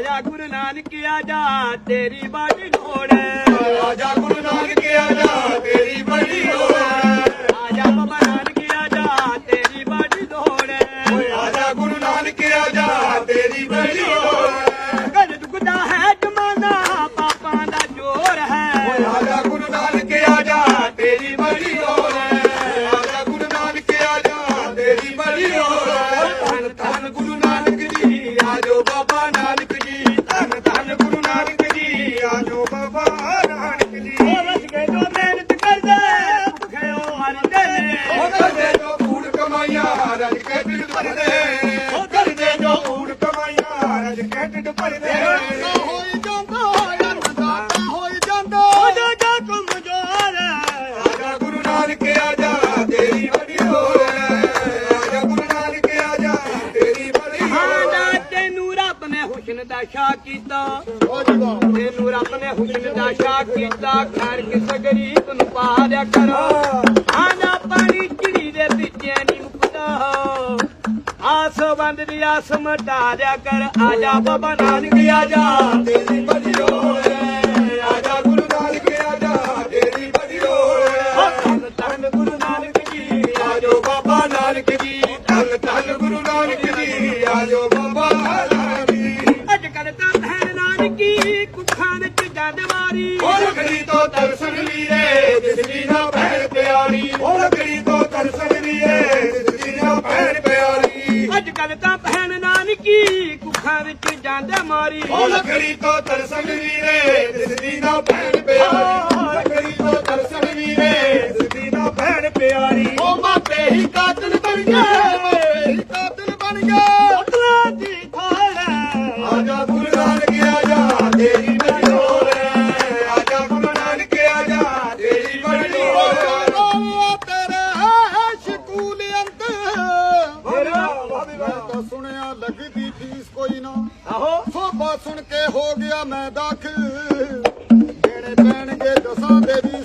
ਆਜਾ ਗੁਰੂ ਨਾਨਕ ਆਜਾ ਤੇਰੀ ਬਾਣੀ ਲੋੜ ਆਜਾ ਗੁਰੂ ਨਾਨਕ ਆਜਾ ਤੇਰੀ ਬੜੀ ਲੋੜ ਆਜਾ ਬਾਬਾ ਨਾਨਕ ਆਜਾ ਤੇਰੀ ਬਾਣੀ ਲੋੜ ਓਏ ਆਜਾ ਗੁਰੂ ਨਾਨਕ ਆਜਾ ਤੇਰੀ ਬੜੀ ਢਿੱਡ ਭਰਦੇ ਹੋਈ ਜਾਂਦਾ ਅੰਨਦਾਤਾ ਹੋਈ ਜਾਂਦਾ। ਉਹਦਾ ਜਾ ਕਮਜ਼ੋਰ ਆਜਾ ਗੁਰੂ ਨਾਨਕ ਆਜਾ ਤੇਰੀ ਬੜੀ ਲੋੜ ਹੈ ਆਜਾ ਗੁਰੂ ਨਾਨਕ ਆਜਾ ਤੇਰੀ ਬੜੀ ਲੋੜ ਹਾਂ ਤੈਨੂੰ ਰੱਬ ਨੇ ਹੁਸਨ ਦਾ ਸ਼ਾ ਕੀਤਾ। ਤੈਨੂੰ ਰੱਬ ਨੇ ਹੁਸਨ ਦਾ ਸ਼ਾ ਕੀਤਾ। ਖੈਰ ਕਿਸ ਗਰੀਬ ਨੂੰ ਪਾ ਦਿਆ ਕਰੋ। ਆਸ ਬੰਦ ਦੀ ਆਸ ਮਟਾ ਦਿਆ ਕਰ। ਆਜਾ ਬਾਬਾ ਨਾਨਕ ਆਜਾ। ਤੇਰੀ ਬੜੀ ਲੋੜ ਹੈ। ਗੁਰੂ ਨਾਨਕ ਤੇਰੀ ਬੜੀ ਲੋੜ ਹੈ। ਧੰਨ ਧੰਨ ਗੁਰੂ ਨਾਨਕ ਜੀ। ਬਾਬਾ ਨਾਨਕ ਜੀ। ਧੰਨ ਧੰਨ ਗੁਰੂ ਨਾਨਕ ਜੀ। ਆਜੋ ਬਾਬਾ ਨਾਨਕ ਜੀ। ਅੱਜ ਕੱਲ ਤਾਂ ਭੈਣ ਨਾਨਕੀ ਕੁੱਖਾਂ ਵਿੱਚ ਜਾਂਦੇ ਵਾਰੀ। ਉਹ ਲਕੜੀ ਤੋਂ ਤਰਸਣ ਵੀਰੇ ਦਿਸਦੀ ਨਾ ਭੈਣ ਪਿਆਰੀ। ਉਹ ਲਕੜੀ ਤੋਂ ਤਰਸਣ ਵੀਰੇ ਜਾਂਦੇ ਮਾਰੀ। ਉਹ ਲਕੜੀ ਤੋਂ ਤਰਸਣ ਵੀਰੇ ਦਿਸਦੀ ਨਾ ਭੈਣ ਪਿਆਰੀ। ਲਕੜੀ ਤੋਂ ਤਰਸਣ ਵੀਰੇ ਦਿਸਦੀ ਨਾ ਭੈਣ ਪਿਆਰੀ। ਉਹ ਮਾਪੇ ਹੀ ਕਾਤਲ ਬਣ ਗਏ। ਤਾਂ ਸੁਣਿਆ ਲੱਗਦੀ ਫੀਸ ਕੋਈ ਨਾ। ਆਹੋ। ਸੋਭਾ ਸੁਣ ਕੇ ਹੋ ਗਿਆ ਮੈਂ ਦਾਖਲ। ਦੇਣੇ ਪੈਣਗੇ ਦਸਾਂ ਦੇ ਵੀ